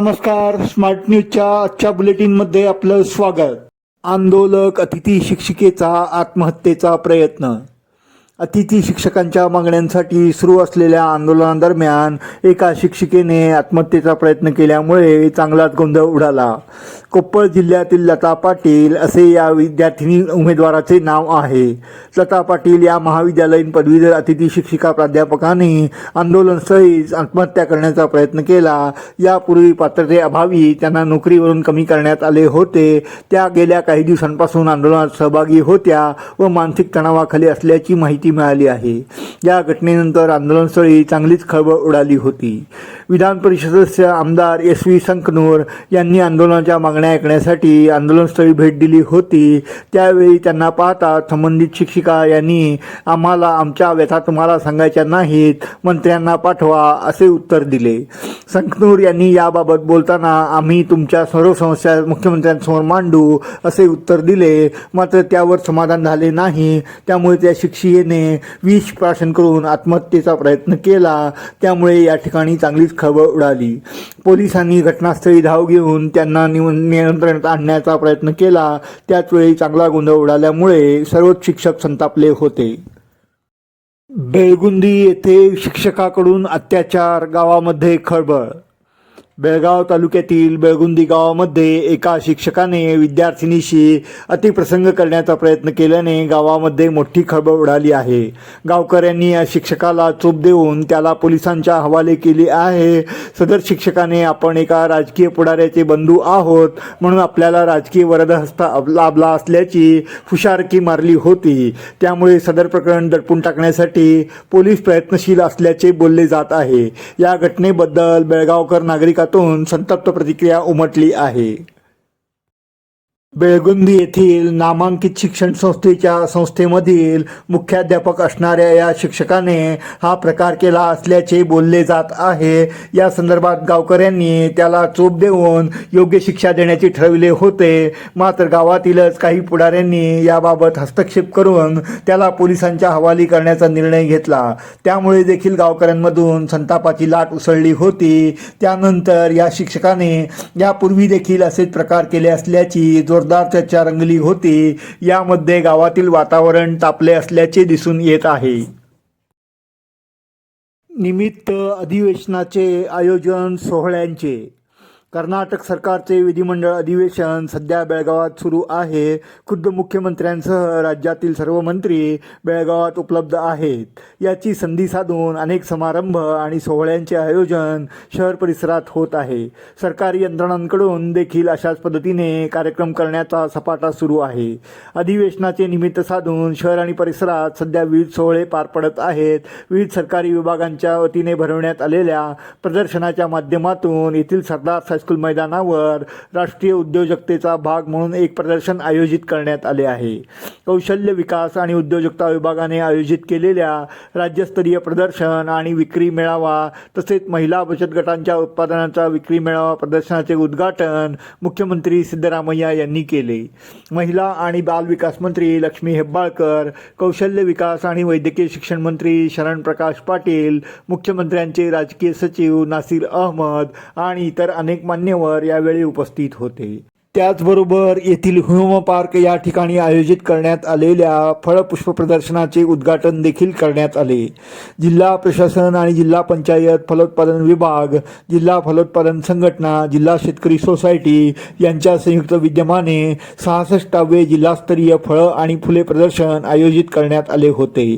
नमस्कार स्मार्ट न्यूजच्या आजच्या बुलेटिनमध्ये आपलं स्वागत. आंदोलक अतिथी शिक्षिकेचा आत्महत्येचा प्रयत्न. अतिथी शिक्षकांच्या मागण्यांसाठी सुरू असलेल्या आंदोलनादरम्यान एका शिक्षिकेने आत्महत्येचा प्रयत्न केल्यामुळे चांगलाच गोंधळ उडाला. कोप्पळ जिल्ह्यातील लता पाटील असे या विद्यार्थिनी उमेदवाराचे नाव आहे. लता पाटील या महाविद्यालयीन पदवीधर अतिथी शिक्षिका प्राध्यापकाने आंदोलनस्थळीच आत्महत्या करण्याचा प्रयत्न केला. यापूर्वी पात्रतेअभावी त्यांना नोकरीवरून कमी करण्यात आले होते. त्या गेल्या काही दिवसांपासून आंदोलनात सहभागी होत्या व मानसिक तणावाखाली असल्याची माहिती मिळाली आहे. या घटनेनंतर आंदोलनस्थळी चांगलीच खळबळ उडाली होती. विधान परिषद सदस्य आमदार एस व्ही संकनूर यांनी आंदोलनाच्या मागण्या ऐकण्यासाठी आंदोलनस्थळी भेट दिली होती. त्यावेळी त्यांना पाहता संबंधित शिक्षिका यांनी आम्हाला आमच्या व्यथा तुम्हाला सांगायच्या नाहीत मंत्र्यांना पाठवा असे उत्तर दिले. संकनूर यांनी याबाबत बोलताना आम्ही तुमच्या सर्व समस्या मुख्यमंत्र्यांसमोर मांडू असे उत्तर दिले. मात्र त्यावर समाधान झाले नाही. त्यामुळे त्या शिक्षिकेने विष प्राशन करून आत्महत्येचा प्रयत्न केला. त्यामुळे या ठिकाणी चांगलीच खळबळ उडाली. पोलिसांनी घटनास्थळी धाव घेऊन त्यांना निव- नियंत्रणात आणण्याचा प्रयत्न केला. त्याचवेळी चांगला गोंधळ उडाल्यामुळे सर्वच शिक्षक संतापले होते. बेळगुंदी येथे शिक्षकाकडून अत्याचार गावामध्ये खळबळ बेळगाव तालुक्यातील बेळगुंदी गावामध्ये एका शिक्षकाने विद्यार्थिनीशी अतिप्रसंग करण्याचा प्रयत्न केल्याने गावामध्ये मोठी खळबळ उडाली आहे. गावकऱ्यांनी या शिक्षकाला चूप देऊन त्याला पोलिसांच्या हवाले केले आहे. सदर शिक्षकाने आपण एका राजकीय पुढाऱ्याचे बंधू आहोत म्हणून आपल्याला राजकीय वरदहस्त लाभला असल्याची फुशारकी मारली होती. त्यामुळे सदर प्रकरण दडपून टाकण्यासाठी पोलीस प्रयत्नशील असल्याचे बोलले जात आहे. या घटनेबद्दल बेळगावकर नागरिकातून संतप्त प्रतिक्रिया उमटली आहे. बेळगुंदी येथील नामांकित शिक्षण संस्थेच्या संस्थेमधील मुख्याध्यापक असणाऱ्या या शिक्षकाने हा प्रकार केला असल्याचे बोलले जात आहे. या संदर्भात गावकऱ्यांनी त्याला चोप देऊन योग्य शिक्षा देण्याचे ठरविले होते. मात्र गावातीलच काही पुढाऱ्यांनी याबाबत हस्तक्षेप करून त्याला पोलिसांच्या हवाली करण्याचा निर्णय घेतला. त्यामुळे देखील गावकऱ्यांमधून संतापाची लाट उसळली होती. त्यानंतर या शिक्षकाने यापूर्वी देखील असेच प्रकार केले असल्याची जोरदार चर्चा रंगली होती. यामध्ये गावातील वातावरण तापले असल्याचे दिसून येत आहे. निमित्त अधिवेशनाचे आयोजन सोहळ्यांचे कर्नाटक सरकारचे विधिमंडळ अधिवेशन सध्या बेळगावात सुरू आहे. खुद्द मुख्यमंत्र्यांसह राज्यातील सर्व मंत्री बेळगावात उपलब्ध आहेत. याची संधी साधून अनेक समारंभ आणि सोहळ्यांचे आयोजन शहर परिसरात होत आहे. सरकारी यंत्रणांकडून देखील अशाच पद्धतीने कार्यक्रम करण्याचा सपाटा सुरू आहे. अधिवेशनाचे निमित्त साधून शहर आणि परिसरात सध्या विविध सोहळे पार पडत आहेत. विविध सरकारी विभागांच्या वतीने भरवण्यात आलेल्या प्रदर्शनाच्या माध्यमातून येथील सरदार हायस्कूल मैदानावर राष्ट्रीय उद्योजकतेचा भाग म्हणून एक प्रदर्शन आयोजित करण्यात आले आहे. कौशल्य विकास आणि उद्योजकता विभागाने आयोजित केलेल्या राज्यस्तरीय प्रदर्शन आणि विक्री मेळावा तसेच महिला बचत गटांच्या उत्पादनाचा विक्री मेळावा प्रदर्शनाचे उद्घाटन मुख्यमंत्री सिद्धरामय्या यांनी केले. महिला आणि बालविकास मंत्री लक्ष्मी हेब्बाळकर कौशल्य विकास आणि वैद्यकीय शिक्षण मंत्री शरण प्रकाश पाटील मुख्यमंत्र्यांचे राजकीय सचिव नासिर अहमद आणि इतर अनेक मान्यवर यावेळी उपस्थित होते. त्याचबरोबर येथील ह्युम पार्क या ठिकाणी आयोजित करण्यात आलेल्या फळपुष्प प्रदर्शनाचे उद्घाटन देखील करण्यात आले. जिल्हा प्रशासन आणि जिल्हा पंचायत फलोत्पादन विभाग जिल्हा फलोत्पादन संघटना जिल्हा शेतकरी सोसायटी यांच्या संयुक्त विद्यमाने सहासष्टावे जिल्हास्तरीय फळं आणि फुले प्रदर्शन आयोजित करण्यात आले होते.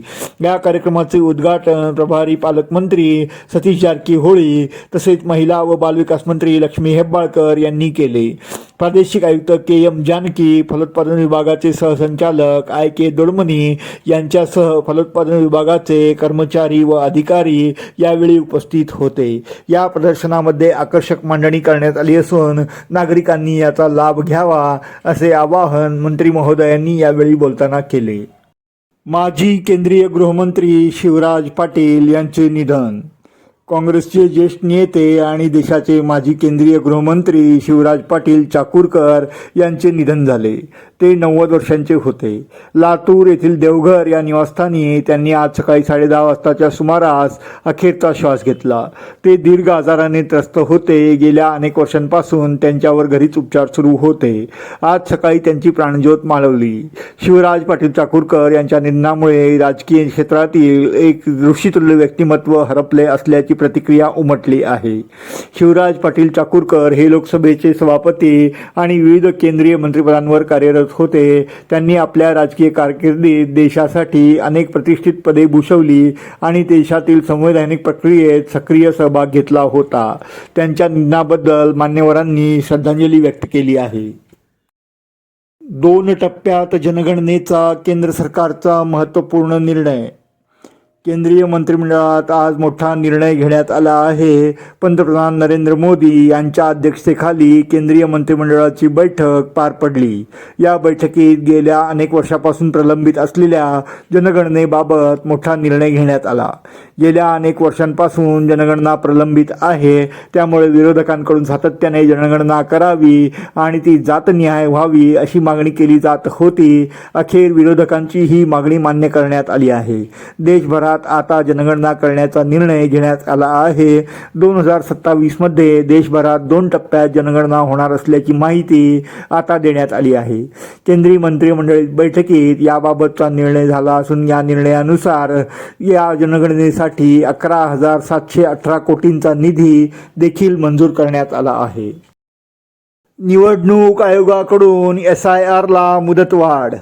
या कार्यक्रमाचे उद्घाटन प्रभारी पालकमंत्री सतीश जारकीहोळी तसेच महिला व बालविकास मंत्री लक्ष्मी हेब्बाळकर यांनी केले. प्रादेशिक आयुक्त के एम जानकी फलोत्पादन विभागाचे सहसंचालक आय के दोडमनी यांच्यासह फलोत्पादन विभागाचे कर्मचारी व अधिकारी यावेळी उपस्थित होते. या प्रदर्शनामध्ये आकर्षक मांडणी करण्यात आली असून नागरिकांनी याचा लाभ घ्यावा असे आवाहन मंत्री महोदयांनी यावेळी बोलताना केले. माजी केंद्रीय गृहमंत्री शिवराज पाटील यांचे निधन काँग्रेसचे ज्येष्ठ नेते आणि देशाचे माजी केंद्रीय गृहमंत्री शिवराज पाटील चाकूरकर यांचे निधन झाले. ते नव्वद वर्षांचे होते. लातूर येथील देवघर या निवासस्थानी त्यांनी आज सकाळी साडेदहा वाजताच्या सुमारास अखेरचा श्वास घेतला. ते दीर्घ आजाराने त्रस्त होते. गेल्या अनेक वर्षांपासून त्यांच्यावर घरीच उपचार सुरू होते. आज सकाळी त्यांची प्राणज्योत मालवली. शिवराज पाटील चाकूरकर यांच्या निधनामुळे राजकीय क्षेत्रातील एक ऋषितुल्य व्यक्तिमत्व हरपले असल्याची प्रतिक्रिया उमटली आहे. शिवराज पाटील चाकूरकर हे लोकसभेचे सभापती आणि विविध केंद्रीय मंत्रिपदांवर कार्यरत होते. त्यांनी आपल्या राजकीय कारकिर्दीत देशासाठी अनेक प्रतिष्ठित पदे भूषवली आणि देशातील संवैधानिक प्रक्रियेत सक्रिय सहभाग घेतला होता. त्यांच्या निधनाबद्दल मान्यवरांनी श्रद्धांजली व्यक्त केली आहे. दोन टप्प्यात जनगणनेचा केंद्र सरकारचा महत्त्वपूर्ण निर्णय केंद्रीय मंत्रिमंडळात आज मोठा निर्णय घेण्यात आला आहे. पंतप्रधान नरेंद्र मोदी यांच्या अध्यक्षतेखाली केंद्रीय मंत्रिमंडळाची बैठक पार पडली. या बैठकीत गेल्या अनेक वर्षापासून प्रलंबित असलेल्या जनगणनेबाबत मोठा निर्णय घेण्यात आला. गेल्या अनेक वर्षांपासून जनगणना प्रलंबित आहे. त्यामुळे विरोधकांकडून सातत्याने जनगणना करावी आणि ती जातनिहाय व्हावी अशी मागणी केली जात होती. अखेर विरोधकांची ही मागणी मान्य करण्यात आली आहे. देशभरात आता जनगणना करण्याचा निर्णय घेण्यात आला आहे. दोन हजार सत्तावीसमध्ये देशभरात दोन टप्प्यात जनगणना होणार असल्याची माहिती आता देण्यात आली आहे. केंद्रीय मंत्रिमंडळ बैठकीत याबाबतचा निर्णय झाला असून या निर्णयानुसार या जनगणनेसाठी अकरा हजार सातशे अठरा कोटींचा निधी देखील मंजूर करण्यात आला आहे. निवडणूक आयोगाकडून एस आय आरला मुदतवाढ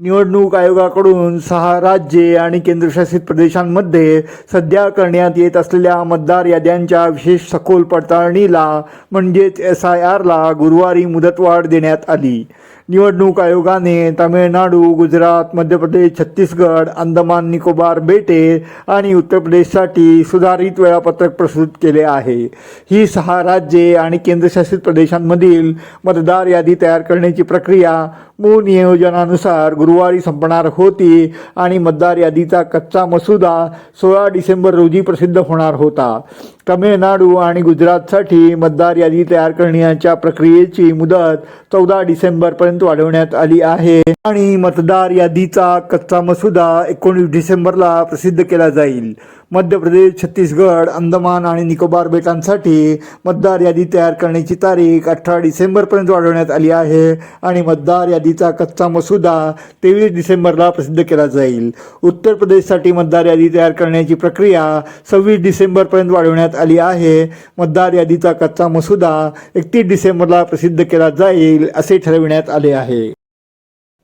निवडणूक आयोगाकडून सहा राज्ये आणि केंद्रशासित प्रदेशांमध्ये सध्या करण्यात येत असलेल्या मतदार याद्यांच्या विशेष सखोल पडताळणीला म्हणजेच एस आय आरला गुरुवारी मुदतवाढ देण्यात आली. निवडणूक आयोगाने तामिळनाडू गुजरात मध्य प्रदेश छत्तीसगड अंदमान निकोबार बेटे आणि उत्तर प्रदेशसाठी सुधारित वेळापत्रक प्रस्तुत केले आहे. ही सहा राज्ये आणि केंद्रशासित प्रदेशांमधील मतदार यादी तयार करण्याची प्रक्रिया मूळ नियोजनानुसार गुरुवारी संपणार होती आणि मतदार यादीचा कच्चा मसुदा सोळा डिसेंबर रोजी प्रसिद्ध होणार होता. तमिळनाडू आणि गुजरातसाठी मतदार यादी तयार करण्याच्या प्रक्रियेची मुदत चौदा डिसेंबरपर्यंत वाढवण्यात आली आहे. आणि मतदार यादीचा कच्चा मसुदा एकोणीस डिसेंबरला प्रसिद्ध केला जाईल. मध्य प्रदेश छत्तीसगड अंदमान आणि निकोबार बेटांसाठी मतदार यादी तयार करण्याची तारीख अठरा डिसेंबरपर्यंत वाढवण्यात आली आहे. आणि मतदार यादीचा कच्चा मसुदा तेवीस डिसेंबरला प्रसिद्ध केला जाईल. उत्तर प्रदेशसाठी मतदार यादी तयार करण्याची प्रक्रिया सव्वीस डिसेंबरपर्यंत वाढवण्यात आली आहे. मतदार यादीचा कच्चा मसुदा एकतीस डिसेंबरला प्रसिद्ध केला जाईल असे ठरविण्यात आले आहे.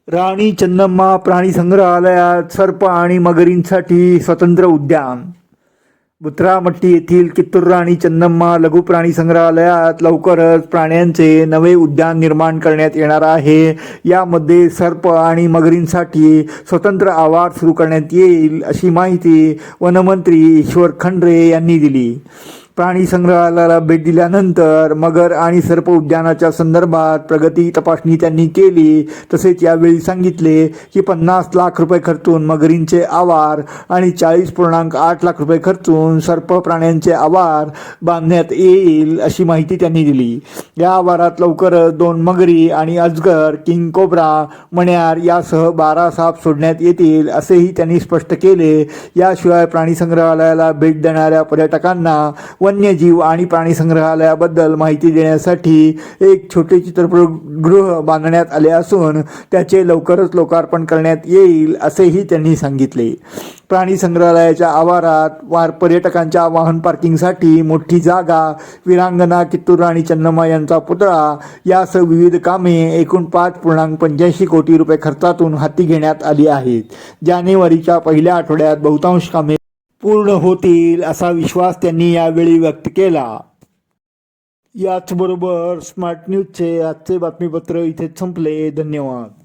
राणी चन्नम्मा प्राणी संग्रहालयात सर्प आणि मगरींसाठी स्वतंत्र उद्यान. बुत्रामट्टी येथील कित्तूर राणी चन्नम्मा लघु प्राणी संग्रहालयात लवकरच प्राण्यांचे नवे उद्यान निर्माण करण्यात येणार आहे. यामध्ये सर्प आणि मगरींसाठी स्वतंत्र आवार सुरू करण्यात येईल अशी माहिती वनमंत्री ईश्वर खंड्रे यांनी दिली. प्राणी संग्रहालयाला भेट दिल्यानंतर मगर आणि सर्प उद्यानाच्या संदर्भात प्रगती तपासणी त्यांनी केली. तसेच यावेळी सांगितले की पन्नास लाख रुपये खर्चून मगरींचे आवार आणि चाळीस पूर्णांक आठ लाख रुपये खर्चून सर्प प्राण्यांचे आवार बांधण्यात येईल अशी माहिती त्यांनी दिली. या आवारात लवकरच दोन मगरी आणि अजगर किंग कोब्रा मण्यार यासह बारा साप सोडण्यात येतील असेही त्यांनी स्पष्ट केले. याशिवाय प्राणी संग्रहालयाला भेट देणाऱ्या पर्यटकांना वन्यजीव आणि प्राणी संग्रहालयाबद्दल माहिती देण्यासाठी एक छोटे चित्रपटगृह बांधण्यात आले असून त्याचे लवकरच लोकार्पण करण्यात येईल असेही त्यांनी सांगितले. प्राणी संग्रहालयाच्या आवारात वार पर्यटकांच्या वाहन पार्किंगसाठी मोठी जागा विरांगना कित्तूर राणी चन्नम्मा यांचा पुतळा यासह विविध कामे एकूण पाच पूर्णांक पंच्याऐंशी कोटी रुपये खर्चातून हाती घेण्यात आली आहेत. जानेवारीच्या पहिल्या आठवड्यात बहुतांश कामे पूर्ण होतील असा विश्वास त्यांनी यावेळी व्यक्त केला. याचबरोबर स्मार्ट न्यूजचे आजचे बातमीपत्र इथे संपले. धन्यवाद.